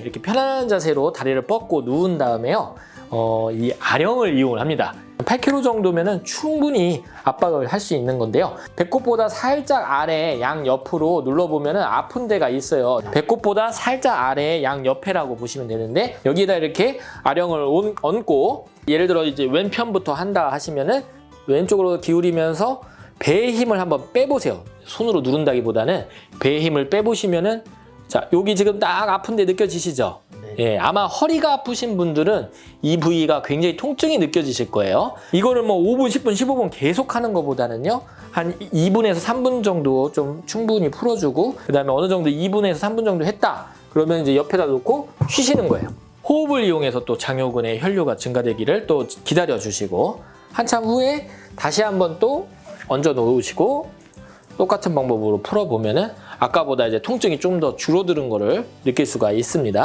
이렇게 편안한 자세로 다리를 뻗고 누운 다음에요. 어, 이 아령을 이용을 합니다. 8kg 정도면은 충분히 압박을 할 수 있는 건데요. 배꼽보다 살짝 아래 양 옆으로 눌러보면은 아픈 데가 있어요. 배꼽보다 살짝 아래 양 옆에라고 보시면 되는데 여기다 이렇게 아령을 온- 얹고 예를 들어 이제 왼편부터 한다 하시면은 왼쪽으로 기울이면서 배의 힘을 한번 빼보세요. 손으로 누른다기보다는 배의 힘을 빼보시면은 자 여기 지금 딱 아픈데 느껴지시죠? 예, 아마 허리가 아프신 분들은 이 부위가 굉장히 통증이 느껴지실 거예요. 이거를 뭐 5분, 10분, 15분 계속 하는 것보다는요. 한 2분에서 3분 정도 좀 충분히 풀어주고 그다음에 어느 정도 2분에서 3분 정도 했다. 그러면 이제 옆에다 놓고 쉬시는 거예요. 호흡을 이용해서 또 장요근의 혈류가 증가되기를 또 기다려 주시고 한참 후에 다시 한번 또 얹어 놓으시고 똑같은 방법으로 풀어보면은 아까보다 이제 통증이 좀 더 줄어드는 거를 느낄 수가 있습니다.